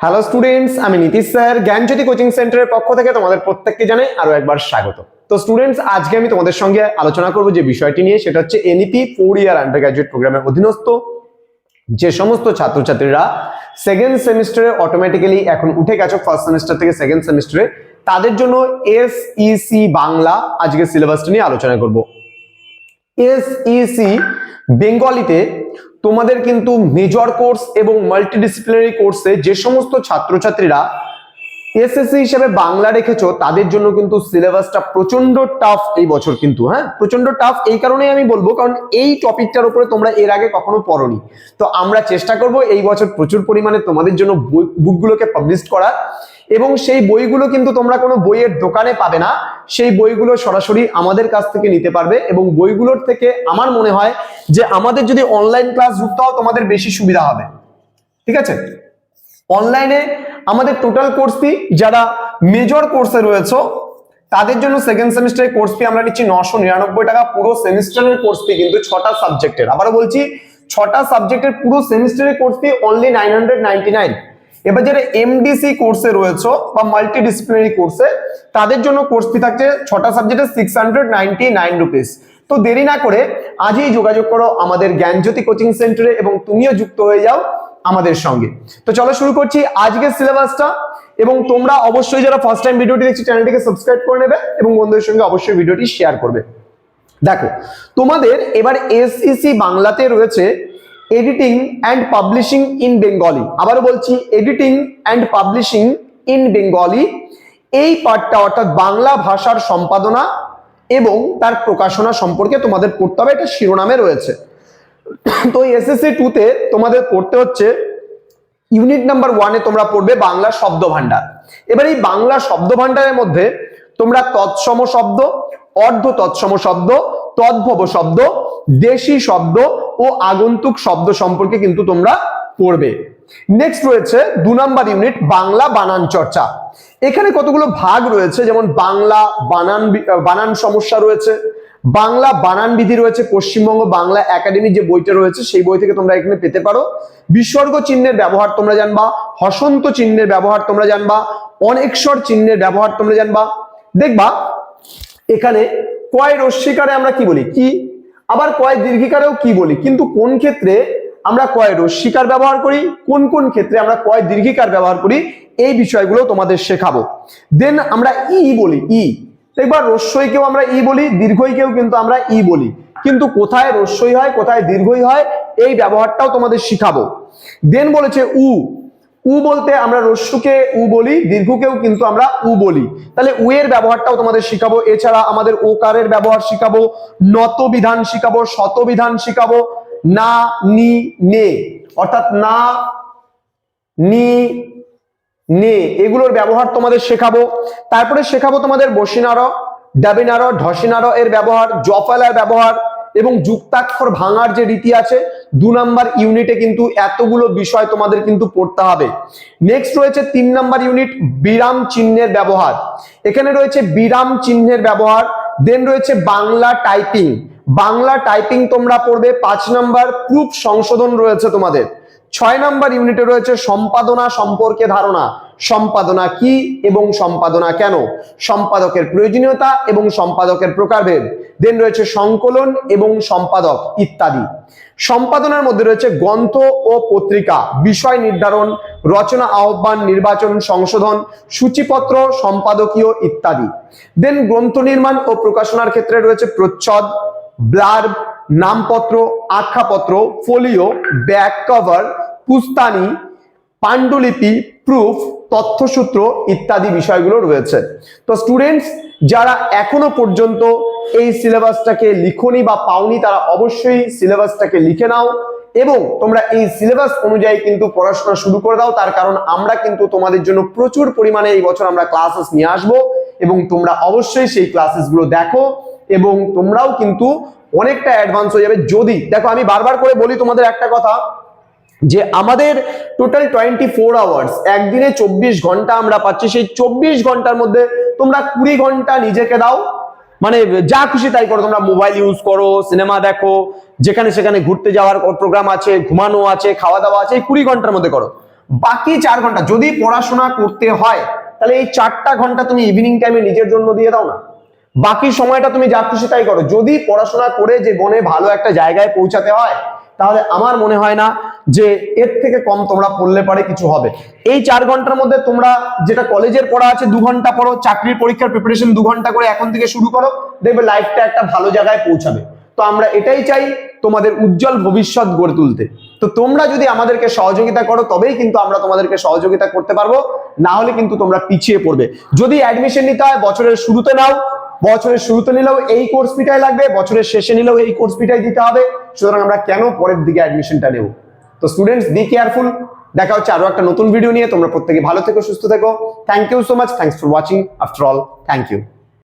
Hello students আমি Nitish sir, জ্ঞানজ্যোতি coaching সেন্টারের পক্ষ থেকে তোমাদের প্রত্যেককে জানাই আরও একবার স্বাগত। তো স্টুডেন্টস আজকে আমি তোমাদের সঙ্গে আলোচনা করব যে বিষয়টি নিয়ে, সেটা হচ্ছে NEP four year undergraduate প্রোগ্রামের অধীনস্থ। যে সমস্ত ছাত্রছাত্রীরা সেকেন্ড সেমিস্টারে অটোমেটিক্যালি এখন উঠে গেছো ফার্স্ট সেমিস্টার থেকে সেকেন্ড সেমিস্টারে তাদের জন্য এসইসি বাংলা আজকে সিলেবাসটা নিয়ে আলোচনা করব। এসইসি বেঙ্গলিতে তোমাদের কিন্তু মেজর কোর্স এবং মাল্টিডিসিপ্লিনারি কোর্সে যে সমস্ত ছাত্রছাত্রীরা এসএসসি হিসেবে বাংলা রেখেছো, তাদের জন্য কিন্তু সিলেবাসটা প্রচণ্ড টাফ এই বছর কিন্তু হ্যাঁ? প্রচণ্ড টাফ এই কারণেই আমি বলব, কারণ এই টপিকটার উপরে তোমরা এর আগে কখনো পড়োনি। তো আমরা চেষ্টা করব এই বছর প্রচুর পরিমাণে তোমাদের জন্য বুকগুলোকে পাবলিশ করার। এবং সেই বইগুলো কিন্তু তোমরা কোনো বইয়ের দোকানে পাবে না। সেই বইগুলো সরাসরি আমাদের কাছ থেকে নিতে পারবে এবং বইগুলোর থেকে আমার মনে হয় যে আমাদের যদি অনলাইন ক্লাস যুক্ত হও তোমাদের বেশি সুবিধা হবে। ঠিক আছে? অনলাইনে আমাদের টোটাল কোর্স ফি যারা মেজর কোর্সে রয়েছে, তাদের জন্য সেকেন্ড সেমিস্টারের কোর্স ফি আমরা নিচ্ছি নশো নিরানব্বই টাকা। পুরো সেমিস্টারের কোর্স ফি কিন্তু ছটা সাবজেক্টের আবারও বলছি, ছটা সাবজেক্টের পুরো সেমিস্টারের course fee only nine hundred ninety nine এবার যারা এমডিসি কোর্সে রয়েছে বা মাল্টি ডিসিপ্লিনারি কোর্সে তাদের জন্য কোর্স ফি থাকছে ছটা সাবজেক্টে six hundred ninety nine rupees তো দেরি না করে আজই যোগাযোগ করো আমাদের জ্ঞানজ্যোতি কোচিং সেন্টারে এবং তুমিও যুক্ত হয়ে যাও আমাদের সঙ্গে। তো চলো শুরু করছি আজকের সিলেবাসটা এবং তোমরা অবশ্যই যারা ফার্স্ট টাইম ভিডিওটি দেখছি, চ্যানেলটিকে সাবস্ক্রাইব করে নেবে এবং বন্ধুদের সঙ্গে অবশ্যই ভিডিওটি শেয়ার করবে। দেখো, তোমাদের এবার এসইসি বাংলাতে রয়েছে editing and publishing in Bengali আবারও বলছি editing and publishing in Bengali এই পার্টটা অর্থাৎ বাংলা ভাষার সম্পাদনা এবং তার প্রকাশনা সম্পর্কে তোমাদের পড়তে হবে, এটা শিরোনামে রয়েছে। তো এসএসসি টুতে তোমাদের পড়তে হচ্ছে ইউনিট নাম্বার ওয়ানে তোমরা পড়বে বাংলা শব্দ ভান্ডার এবার এই বাংলা শব্দ ভান্ডারের মধ্যে তোমরা তৎসম শব্দ, অর্ধ তৎসম শব্দ তদ্ভব শব্দ, দেশি শব্দ ও আগন্তুক শব্দ সম্পর্কে কিন্তু তোমরা পড়বে। নেক্সট রয়েছে দু নাম্বার ইউনিট বাংলা বানান চর্চা। এখানে কতগুলো ভাগ রয়েছে? যেমন বাংলা বানান বানান সমস্যা রয়েছে, বাংলা বানান বিধি রয়েছে, পশ্চিমবঙ্গ বাংলা একাডেমি যে বইটা রয়েছে, সেই বই থেকে তোমরা এখানে পেতে পারো। বিসর্গ চিহ্নের ব্যবহার তোমরা জানবা, হসন্ত চিহ্নের ব্যবহার তোমরা জানবা, অনেকস্বর চিহ্নের ব্যবহার তোমরা জানবা। দেখবা, এখানে কয় রশ্মিকারে আমরা কি বলি? কি? আবার কয় দীর্ঘিকারেও কি বলি? কিন্তু কোন ক্ষেত্রে আমরা কয় রশ্মিকার ব্যবহার করি? কোন কোন ক্ষেত্রে আমরা কয় দীর্ঘিকার ব্যবহার করি? এই বিষয়গুলো তোমাদের শেখাবো। দেন আমরা ই বলি, ই। দেখবা রস্যইকেও আমরা ই বলি, দীর্ঘইকেও কিন্তু আমরা ই বলি। কিন্তু কোথায় রস্যই হয়, কোথায় দীর্ঘই হয়, এই ব্যবহারটাও তোমাদের শিখাবো। দেন বলেছে উ। উ বলতে আমরা রস্যুকে উ বলি, দীর্ঘকেও কিন্তু আমরা উ বলি। তাহলে উ এর ব্যবহারটাও তোমাদের শিখাবো। এছাড়া আমাদের ওকারের ব্যবহার শিখাবো নত বিধান শিখাবো শত বিধান শিখাবো, না, নি, নে। অর্থাৎ না, নি, নে। এগুলোর ব্যবহার তোমাদের শেখাবো। তারপরে শেখাবো তোমাদের বসিনার, ডাবিনার, ঢসিনার এর ব্যবহার, জফালার ব্যবহার এবং যুক্তাক্ষর ভাঙার যে রীতি আছে, দু নাম্বার ইউনিটে কিন্তু এতগুলো বিষয় তোমাদের কিন্তু পড়তে হবে। নেক্সট রয়েছে তিন নাম্বার ইউনিট বিরাম চিহ্নের ব্যবহার। এখানে রয়েছে বিরাম চিহ্নের ব্যবহার দেন রয়েছে বাংলা টাইপিং বাংলা টাইপিং তোমরা পড়বে, পাঁচ নাম্বার প্রুফ সংশোধন রয়েছে তোমাদের। ছয় নাম্বার ইউনিটে রয়েছে সম্পাদনা সম্পর্কে ধারণা। সম্পাদনা কি এবং সম্পাদনা কেন? সম্পাদকের প্রয়োজনীয়তা এবং সম্পাদকের প্রকারভেদ। দেন রয়েছে সংকলন এবং সম্পাদক ইত্যাদি। সম্পাদনার মধ্যে রয়েছে গ্রন্থ ও পত্রিকা, বিষয় নির্ধারণ, রচনা আহ্বান, নির্বাচন সংশোধন, সূচিপত্র, সম্পাদকীয় ইত্যাদি। দেন গ্রন্থ নির্মাণ ও প্রকাশনার ক্ষেত্রে রয়েছে প্রচ্ছদ ব্লার্ব নামপত্র, আখ্যাপত্র, ফোলিও, ব্যাক কভার, পুস্তানি পাণ্ডুলিপি প্রুফ তথ্যসূত্র ইত্যাদি বিষয়গুলো রয়েছে। তো স্টুডেন্টস যারা এখনও পর্যন্ত এই সিলেবাসটাকে লিখনি বা পাওনি, তারা অবশ্যই সিলেবাসটাকে লিখে নাও এবং তোমরা এই সিলেবাস অনুযায়ী কিন্তু পড়াশোনা শুরু করে দাও। তার কারণ আমরা কিন্তু তোমাদের জন্য প্রচুর পরিমাণে এই বছর আমরা ক্লাসেস নিয়ে আসব এবং তোমরা অবশ্যই সেই ক্লাসেসগুলো দেখো এবং তোমরাও কিন্তু অনেকটা অ্যাডভান্স হয়ে যাবে। যদি, দেখো আমি বারবার করে বলি তোমাদের একটা কথা যে আমাদের টোটাল টোয়েন্টি ফোর আওয়ার্স একদিনে চব্বিশ ঘণ্টা আমরা পাচ্ছি। সেই চব্বিশ ঘণ্টার মধ্যে তোমরা কুড়ি ঘণ্টা নিজেকে দাও। মানে যা খুশি তাই করো। তোমরা মোবাইল ইউজ করো সিনেমা দেখো, যেখানে সেখানে ঘুরতে যাওয়ার প্রোগ্রাম আছে, ঘুমানো আছে, খাওয়া দাওয়া আছে, এই কুড়ি ঘণ্টার মধ্যে করো। বাকি চার ঘণ্টা যদি পড়াশোনা করতে হয়, তাহলে এই চারটা ঘণ্টা তুমি ইভিনিং টাইমে নিজের জন্য দিয়ে দাও না। বাকি সময়টা তুমি যা খুশি তাই করো। যদি পড়াশোনা করে যে বনে ভালো একটা জায়গায় পৌঁছাতে হয় তাহলে আমার মনে হয় না যে এর থেকে কম তোমরা পড়লে পারে কিছু হবে। এই চার ঘণ্টার মধ্যে তোমরা যেটা কলেজের পড়া আছে, দু ঘণ্টা পড়ো, চাকরির পরীক্ষার প্রিপারেশন দু ঘণ্টা করে এখন থেকে শুরু করো, দেখবে লাইফটা একটা ভালো জায়গায় পৌঁছাবে। তো আমরা এটাই চাই তোমাদের উজ্জ্বল ভবিষ্যৎ গড়ে তুলতে। তো তোমরা যদি আমাদেরকে সহযোগিতা করো, তবেই কিন্তু আমরা তোমাদেরকে সহযোগিতা করতে পারব, না হলে কিন্তু তোমরা পিছিয়ে পড়বে। যদি অ্যাডমিশন নিতে হয়, বছরের শুরুতে নাও বছরের শুরুতে নিলেও এই কোর্স ফিটাই লাগবে, বছরের শেষে নিলেও এই কোর্স ফিটাই দিতে হবে। সুতরাং আমরা কেন পরের দিকে অ্যাডমিশনটা নেব? তো স্টুডেন্টস বি কেয়ারফুল দেখা হচ্ছে আরও একটা নতুন ভিডিও নিয়ে। তোমরা প্রত্যেকে ভালো থেকো, সুস্থ থেকো। Thank you so much thanks for watching after all thank you